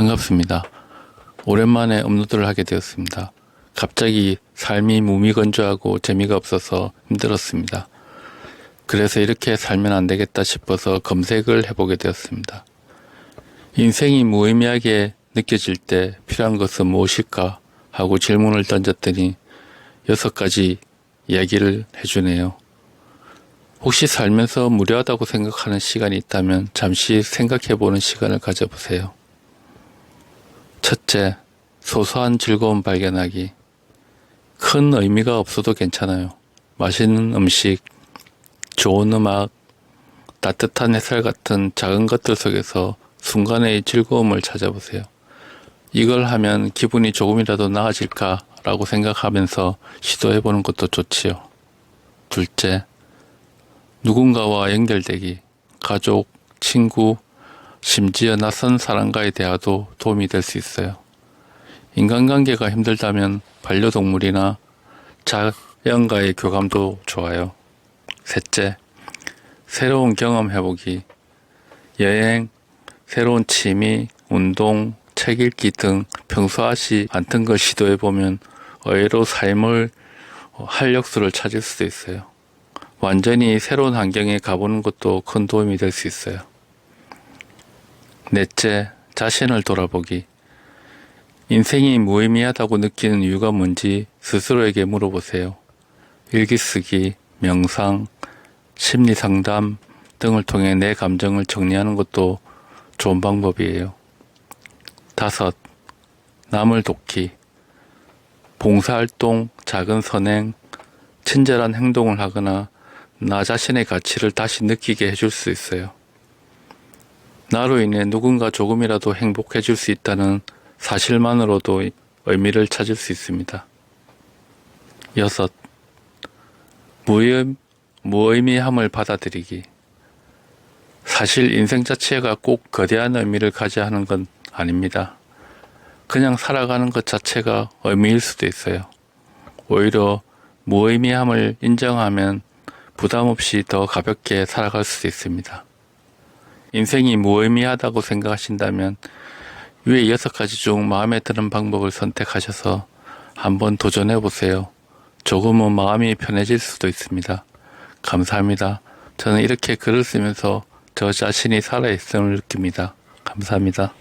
반갑습니다. 오랜만에 업로드를 하게 되었습니다. 갑자기 삶이 무미건조하고 재미가 없어서 힘들었습니다. 그래서 이렇게 살면 안 되겠다 싶어서 검색을 해보게 되었습니다. 인생이 무의미하게 느껴질 때 필요한 것은 무엇일까 하고 질문을 던졌더니 여섯 가지 이야기를 해주네요. 혹시 살면서 무료하다고 생각하는 시간이 있다면 잠시 생각해보는 시간을 가져보세요. 첫째, 소소한 즐거움 발견하기. 큰 의미가 없어도 괜찮아요. 맛있는 음식, 좋은 음악, 따뜻한 햇살 같은 작은 것들 속에서 순간의 즐거움을 찾아보세요. 이걸 하면 기분이 조금이라도 나아질까라고 생각하면서 시도해보는 것도 좋지요. 둘째, 누군가와 연결되기, 가족, 친구, 심지어 낯선 사람과의 대화도 도움이 될 수 있어요. 인간관계가 힘들다면 반려동물이나 자연과의 교감도 좋아요. 셋째, 새로운 경험 해보기, 여행, 새로운 취미, 운동, 책 읽기 등 평소 하지 않던 걸 시도해보면 의외로 삶을 활력소를 찾을 수도 있어요. 완전히 새로운 환경에 가보는 것도 큰 도움이 될 수 있어요. 넷째, 자신을 돌아보기. 인생이 무의미하다고 느끼는 이유가 뭔지 스스로에게 물어보세요. 일기 쓰기, 명상, 심리 상담 등을 통해 내 감정을 정리하는 것도 좋은 방법이에요. 다섯, 남을 돕기. 봉사활동, 작은 선행, 친절한 행동을 하거나 나 자신의 가치를 다시 느끼게 해줄 수 있어요. 나로 인해 누군가 조금이라도 행복해질 수 있다는 사실만으로도 의미를 찾을 수 있습니다. 여섯, 무의, 무의미함을 받아들이기. 사실 인생 자체가 꼭 거대한 의미를 가져야 하는 건 아닙니다. 그냥 살아가는 것 자체가 의미일 수도 있어요. 오히려 무의미함을 인정하면 부담 없이 더 가볍게 살아갈 수도 있습니다. 인생이 무의미하다고 생각하신다면 위에 여섯 가지 중 마음에 드는 방법을 선택하셔서 한번 도전해 보세요. 조금은 마음이 편해질 수도 있습니다. 감사합니다. 저는 이렇게 글을 쓰면서 저 자신이 살아있음을 느낍니다. 감사합니다.